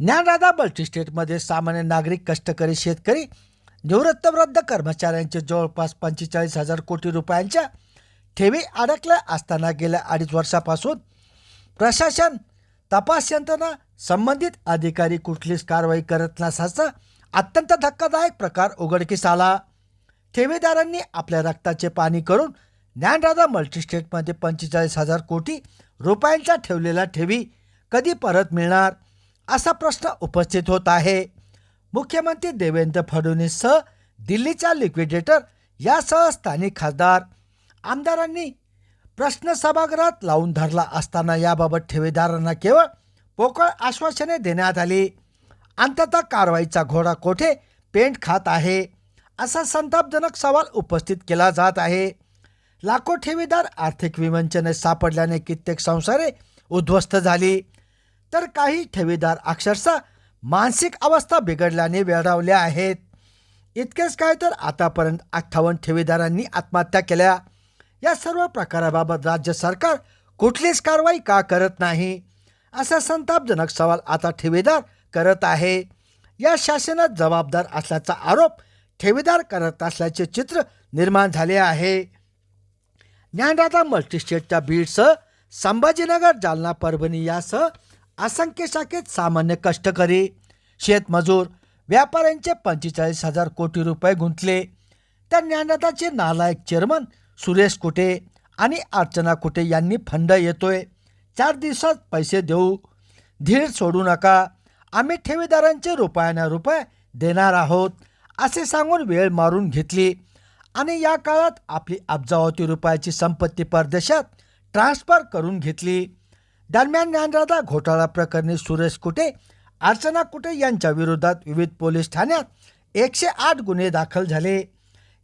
ज्ञानराधा मल्टीस्टेटमध्ये सामान्य नागरिक कष्टकरी शेतकरी निवृत्तवृद्ध कर्मचाऱ्यांचे जवळपास पंचेचाळीस हजार कोटी रुपयांच्या ठेवी अडकल्या असताना गेल्या अडीच वर्षापासून प्रशासन तपास यंत्रणा संबंधित अधिकारी कुठलीच कारवाई करत नसल्याचा अत्यंत धक्कादायक प्रकार उघडकीस आला. ठेवीदारांनी आपल्या रक्ताचे पाणी करून ज्ञानराधा मल्टीस्टेटमध्ये पंचेचाळीस हजार कोटी रुपयांच्या ठेवलेला ठेवी कधी परत मिळणार? असा प्रश्न उपस्थित होत आहे. मुख्यमंत्री देवेंद्र फडणवीससह दिल्लीच्या लिक्विडेटर यासह स्थानिक खासदार आमदारांनी प्रश्न सभागृहात लावून धरला असताना याबाबत ठेवीदारांना केवळ पोकळ आश्वासने देण्यात आली. अंततः कारवाईचा घोडा कोठे पेंट खात आहे? असा संतापजनक सवाल उपस्थित केला जात आहे. लाखो ठेवीदार आर्थिक विवंचने सापडल्याने कित्येक संसारे उद्ध्वस्त झाली. तर काही ठेवीदार अक्षरशः मानसिक अवस्था बिघडल्याने वेळावल्या आहेत. इतकेच काय तर आतापर्यंत अठ्ठावन्न ठेवीदारांनी आत्महत्या केल्या. या सर्व प्रकाराबाबत राज्य सरकार कुठलीच कारवाई का करत नाही? असा संतापजनक सवाल आता ठेवीदार करत आहे. या शासनात जबाबदार असल्याचा आरोप ठेवीदार करत असल्याचे चित्र निर्माण झाले आहे. ज्ञानदाता मल्टीस्टेटच्या बीडसह संभाजीनगर जालना परभणी यासह असंख्य शाखेत सामान्य कष्टकरी शेतमजूर व्यापाऱ्यांचे पंचेचाळीस हजार कोटी रुपये गुंतले. त्या ज्ञानदाचे नालायक चेअरमन सुरेश कुटे आणि अर्चना कुटे यांनी फंड येतोय. चार दिवसात पैसे देऊ. धीर सोडू नका. आम्ही ठेवीदारांचे रुपयाना रुपये देणार आहोत असे सांगून वेळ मारून घेतली. आणि या काळात आपली अब्जावती रुपयाची संपत्ती परदेशात ट्रान्स्फर करून घेतली. दरम्यान ज्ञानराधा घोटाळा प्रकरणी सुरेश कुटे अर्चना कुटे यांच्या विरोधात विविध पोलीस ठाण्यात एकशे आठ गुन्हे दाखल झाले.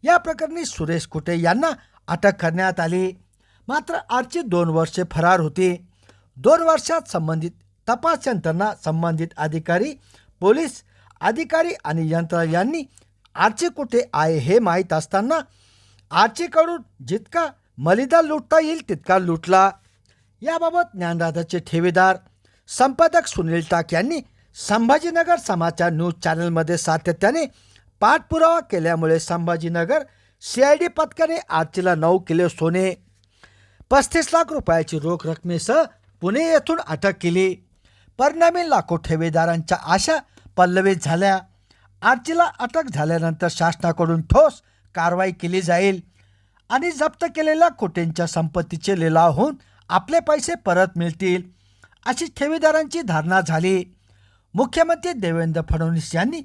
या प्रकरणी सुरेश कुटे यांना अटक करण्यात आली. मात्र आजची दोन वर्षे फरार होती. दोन वर्षात संबंधित तपास यंत्रणा संबंधित अधिकारी पोलीस अधिकारी आणि यंत्रणा यांनी आरची कुठे आहे हे माहीत असताना आरचीकडून जितका मलिदा लुटता येईल तितका लुटला. याबाबत ज्ञानराधाचे ठेवीदार संपादक सुनील टाक यांनी संभाजीनगर समाचार न्यूज चॅनलमध्ये सातत्याने पाठपुरावा केल्यामुळे संभाजीनगर सी आय डी पथकाने आरचीला नऊ किलो सोने पस्तीस लाख रुपयाची रोख रकमेसह पुणे येथून अटक केली. परिणामी लाखो ठेवीदारांच्या आशा पल्लवित झाल्या. आरचीला अटक झाल्यानंतर शासनाकडून ठोस कारवाई केली जाईल आणि जप्त केलेल्या कोटींच्या संपत्तीचे लिलाव होऊन आपले पैसे परत मिळतील अशी ठेवीदारांची धारणा झाली. मुख्यमंत्री देवेंद्र फडणवीस यांनी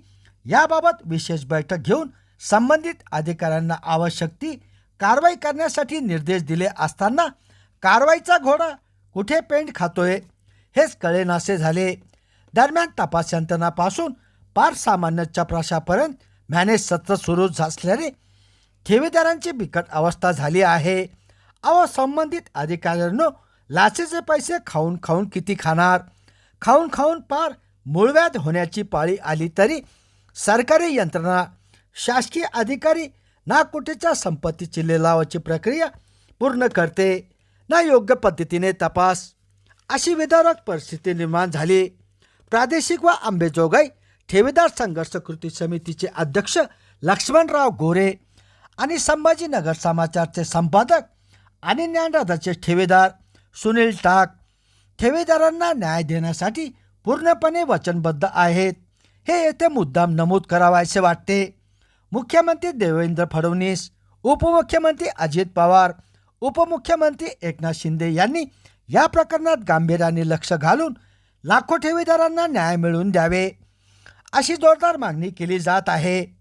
याबाबत विशेष बैठक घेऊन संबंधित अधिकाऱ्यांना आवश्यक ती कारवाई करण्यासाठी निर्देश दिले असताना कारवाईचा घोडा कुठे पेंट खातोय हेच कळेनासे झाले. दरम्यान तपास यंत्रणापासून पार सामान्य चपराशापर्यंत मॅनेज सत्र सुरू असल्याने ठेवीदारांची बिकट अवस्था झाली आहे. अव संबंधित अधिकाऱ्यांनो लाचेचे पैसे खाऊन खाऊन किती खाणार? खाऊन खाऊन पार मूळव्याध होण्याची पाळी आली तरी सरकारी यंत्रणा शासकीय अधिकारी ना कुठेच्या संपत्तीची लिलावाची प्रक्रिया पूर्ण करते ना योग्य पद्धतीने तपास. अशी विदारक परिस्थिती निर्माण झाली. प्रादेशिक व आंबेजोगाई ठेवीदार संघर्ष कृती समितीचे अध्यक्ष लक्ष्मणराव गोरे आणि संभाजीनगर समाचारचे संपादक आणि ज्ञानराधाचे ठेवीदार सुनील टाक ठेवीदारांना न्याय देण्यासाठी पूर्णपणे वचनबद्ध आहेत. हे येथे मुद्दाम नमूद करावायचे वाटते. मुख्यमंत्री देवेंद्र फडणवीस उपमुख्यमंत्री अजित पवार उपमुख्यमंत्री एकनाथ शिंदे यांनी या प्रकरणात गांभीर्याने लक्ष घालून लाखो ठेवीदारांना न्याय मिळवून द्यावे अशी जोरदार मागणी केली जात आहे.